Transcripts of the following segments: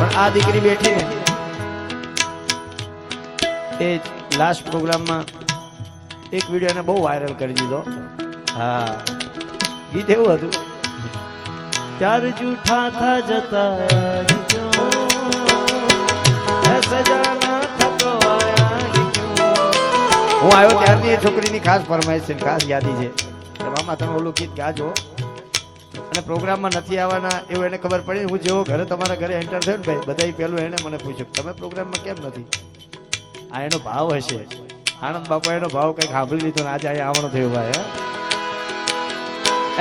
પણ આ દીકરી બેઠી ને એ લાસ્ટ પ્રોગ્રામમાં એક વીડિયો એને બહુ વાયરલ કરી દીધો. હા. ગીત એવું હતું. ચાર જૂઠા થા જતા હું આવ્યો ત્યારની છોકરીની ખાસ ફરમાઈશ છે ખાસ યાદી છે. મામા તમે ઓલું ગીત ગાજો. અને પ્રોગ્રામમાં નથી આવવાના એવું એને ખબર પડી. હું જેવો ઘરે તમારા ઘરે એન્ટર થયો ને ભાઈ બધા પહેલું એને મને પૂછ્યું, તમે પ્રોગ્રામમાં કેમ નથી? આ એનો ભાવ હશે. આનંદ બાપા એનો ભાવ કંઈક સાંભળી લીધો ને આજે અહીંયા આવવાનો થયો ભાઈ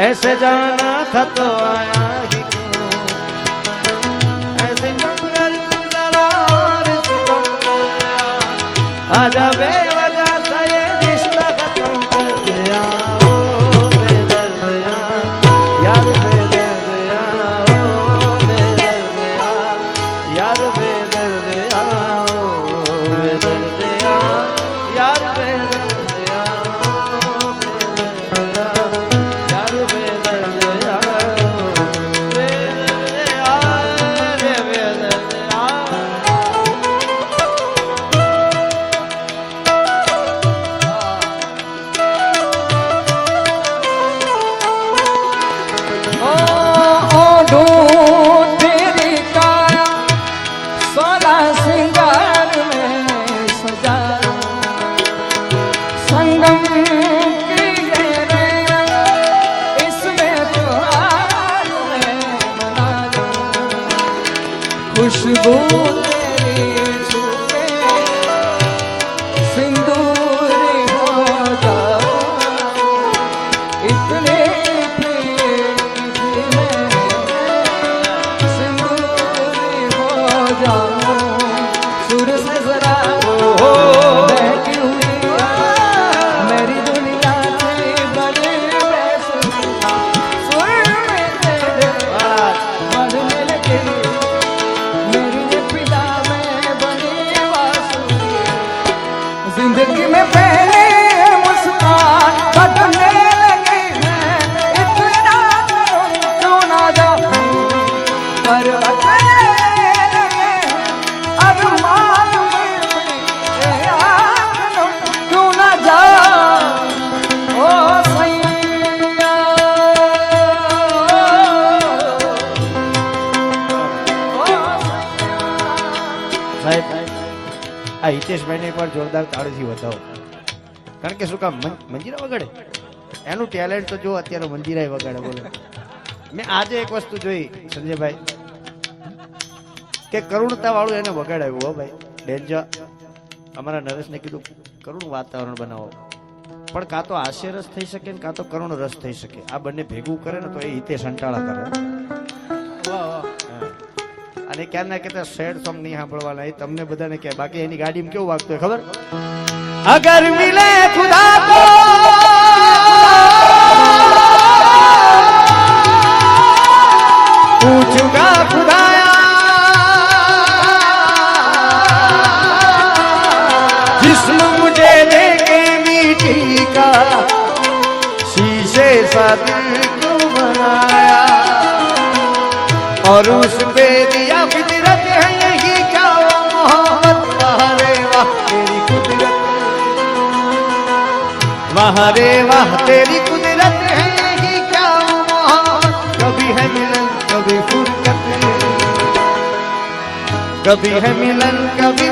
એસે જાના થતો આયા I Ada Bela સાહેબ આ હિતેશભાઈને પણ જોરદાર તાળીથી વધાવો. કારણ કે શું કામ મંજીરા વગાડે? એનું ટેલેન્ટ તો જો અત્યારે મંજીરાય વગાડે, બોલે. મેં આજે એક વસ્તુ જોઈ, સંજયભાઈ, કે કરુણતા વાળું એને વગાડાયું હો ભાઈ. ડેન્જર. અમારા નરેશને કીધું, કરુણ વાતાવરણ બનાવો. પણ કાં તો હાસ્ય રસ થઈ શકે ને કાં તો કરુણ રસ થઈ શકે. આ બંને ભેગું કરે ને તો એ હિતેશ અંટાળા કરે. અને ક્યાં ના કહેતા સેડ સોંગ નહીં સાંભળવાના એ તમને બધાને કે બાકી એની ગાડીમાં કેવું વાગતું હોય ખબર અગર મિલે ખુદા કો પૂછુંગા खुदाया जिस्म मुझे देके मिट्टी का शीशे सा और उस पे दिया फितरत है यही क्या मोहम्मद मोहब्बत वाह, तेरी कुदरत। महारे वाह, तेरी कुदरत है यही क्या मोहम्मद कभी है मिलन, कभी फुर्कत कभी है मिलन, कभी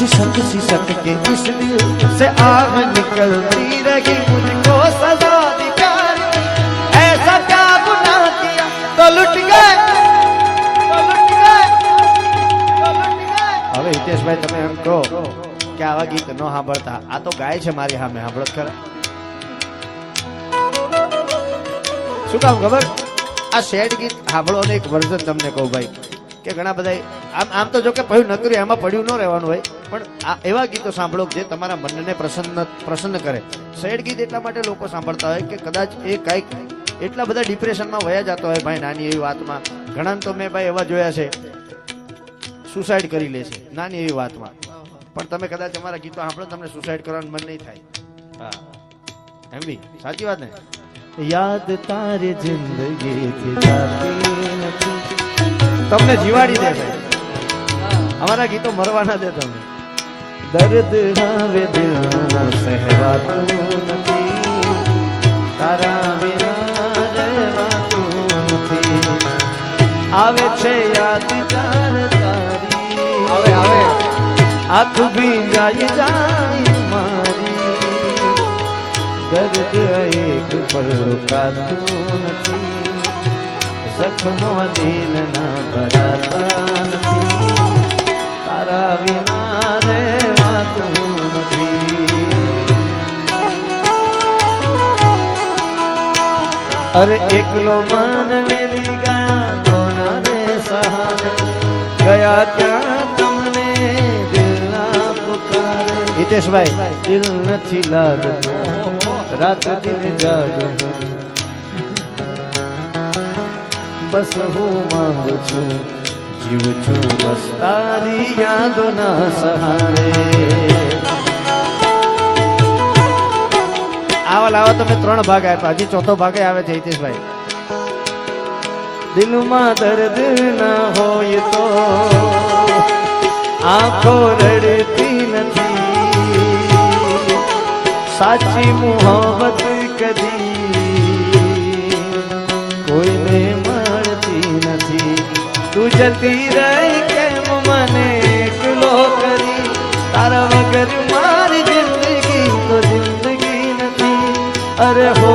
सिसक सिसक के इस दिल से आग निकलती रही मुझको सजा दी प्यार की। ऐसा क्या गुनाह किया तो लुट गए तो लुट गए तो लुट गए હવે હિતેશભાઈ તમે એમ કહો કે આવા ગીત ન સાંભળતા આ તો ગાય છે મારી સામે સાંભળો જ ખરા શું કામ ખબર આ સેડ ગીત સાંભળવાનું એક વર્ઝન તમને કહું ભાઈ કે ઘણા બધા આમ આમ તો જો કે પડ્યું નકરું એમાં પડ્યું ન રહેવાનું હોય પણ આ એવા ગીતો સાંભળો કે જે તમારા મનને પ્રસન્ન પ્રસન્ન કરે. સેડ ગીત એટલા માટે લોકો સાંભળતા હોય કે કદાચ એ કાંઈક એટલા બધા ડિપ્રેશનમાં વયા જતા હોય ભાઈ નાની એવી વાતમાં. ઘણા તો મેં ભાઈ એવા જોયા છે સુસાઇડ કરી લે છે. નાની એવી વાતમાં. પણ તમે કદાચ અમારા ગીતો સાંભળો તમને સુસાઇડ કરવાનું મન નહીં થાય. હા. એમ બી સાચી વાત ને? યાદ તારી જિંદગી તમને જીવાડી દે ભાઈ. અમારા ગીતો મરવાના દે તમને. દર્દ હવે દિલમાં સહેવાતું નથી તારા વિના રહેવાતું નથી આવે છે યાદ તાર તારી આવે આવે આંખ ભી જાય જાય મારી દર્દ એક પલ રોકાતું નથી જખમો દિલ ના ભરાતા નથી તારા વિના રહેવાતું નથી અરે એકલો મન મેલી ગયા કોના રે સહારે ગયા ત્યાં તમને દિલના પુકારે. હિતેશભાઈ. દિલ નથી લાગતો રાત દિન જાગો બસ હું માંગુ છું જીવ છું બસ તારી યાદોના સહારે આવા લાવા તમે ત્રણ ભાગ આપ્યા. હજી ચોથો ભાગે આવે છે હિતેશભાઈ. દિલમાં દર્દ ના હોય તો આંખો રડતી નથી. સાચી મોહબત કદી તું જતી રહી કેમ મને એકલો કરી? તારા વગર મારી જિંદગી તો જિંદગી નથી. અરે હો.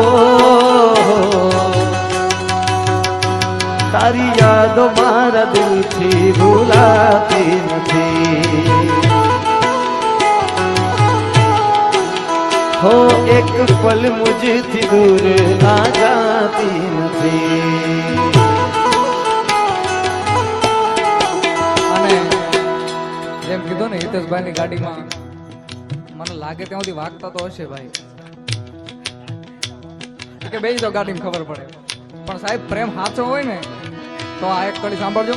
તારી યાદો મારા દિલથી ભૂલાતી નથી. હો, એક પલ મુજથી દૂર ના જાતી નથી. જેમ કીધું ને હિતેશભાઈ ની ગાડીમાં. મને લાગે ત્યાં સુધી વાગતા તો હશે ભાઈ. કે બે તો ગાડીમાં ખબર પડે. પણ સાહેબ પ્રેમ સાચો હોય ને તો આ એક કડી સાંભળજો.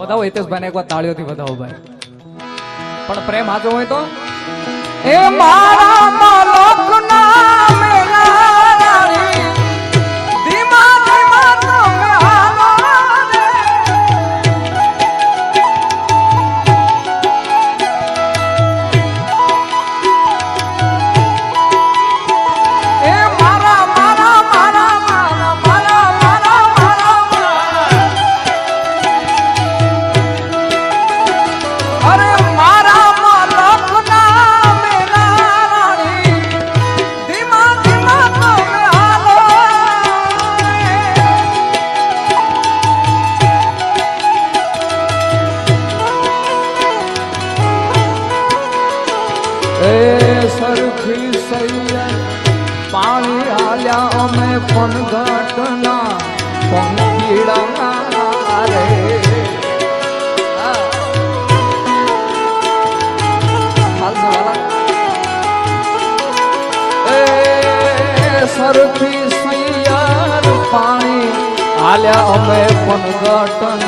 બતાવો હિતેશભાઈ ને એકવાર તાળીઓથી વધાવો ભાઈ. પણ પ્રેમ સાચો હોય તો? એ મારા ઘટના પંખીડા રે. સરખી સૈયર પાણી હાલ્યા અમે પણ ઘટના